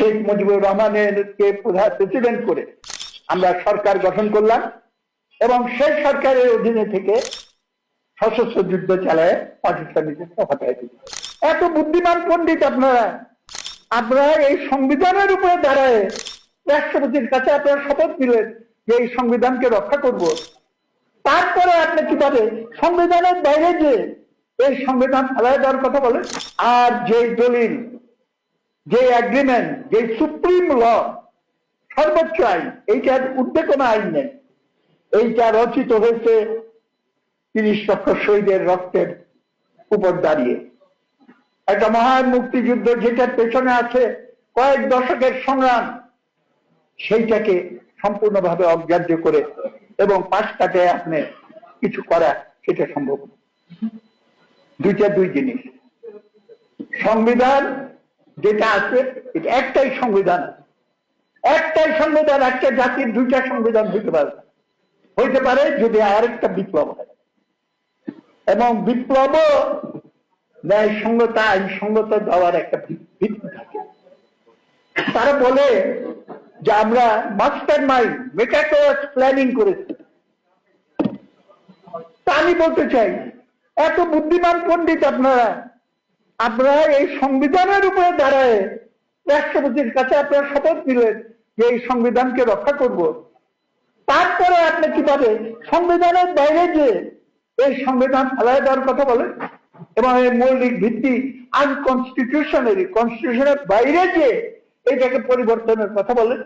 শেখ মুজিবুর রহমানের প্রধান প্রেসিডেন্ট করে আমরা সরকার গঠন করলাম এবং সেই সরকারের অধীনে থেকে সশস্ত্র যুদ্ধ চালায় পাকিস্তানিদের হটাই দিল। এত বুদ্ধিমান পণ্ডিত আপনারা আপনারা এই সংবিধানের উপরে দাঁড়ায় রাষ্ট্রপতির কাছে আপনারা শপথ নিলেন যে এই সংবিধানকে রক্ষা করব। তারপরে আপনি কীভাবে সংবিধানের বাইরে যে এই সংবিধান ফেলায় দেওয়ার কথা বলেন? আর যে দলিল যে এগ্রিমেন্ট যে সুপ্রিম ল সর্বোচ্চ আইন, এইটার ঊর্ধ্বে কোনো আইন নেই। এইটা রচিত হয়েছে তিরিশ লক্ষ শহীদের রক্তের উপর দাঁড়িয়ে। একটা মহান মুক্তিযুদ্ধ যেটার পেছনে আছে কয়েক দশকের সংগ্রাম, সেইটাকে সম্পূর্ণভাবে অগ্রাহ্য করে এবং পাশ আপনি কিছু করা সেটা সম্ভব। দুইটা দুই জিনিস। সংবিধান যেটা আছে, এটা একটাই সংবিধান আছে। একটাই সংবিধান, একটা জাতির দুইটা সংবিধান হইতে পারে হইতে পারে যদি আরেকটা বিপ্লব হয়। এবং বিপ্লব ন্যায় সঙ্গতা আইন সঙ্গত দেওয়ার একটা ভিত্তি থাকে। তারা বলে যে আমরা মাস্টার মাইন্ড মেটাটোয়াস প্ল্যানিং করেছি। তা আমি বলতে চাই, এত বুদ্ধিমান পণ্ডিত আপনারা আপনারা এই সংবিধানের উপরে দাঁড়ায় রাষ্ট্রপতির কাছে আপনারা শপথ নিলেন যে এই সংবিধানকে রক্ষা করব। তারপরে আপনি কীভাবে সংবিধানের বাইরে যে এই সংবিধান ফেলায় দেওয়ার কথা বলেন? এবং এই মৌলিক ভিত্তি আনকনস্টিটিউশনারি কনস্টিটিউশনের বাইরে যে এটাকে পরিবর্তনের কথা বলেন?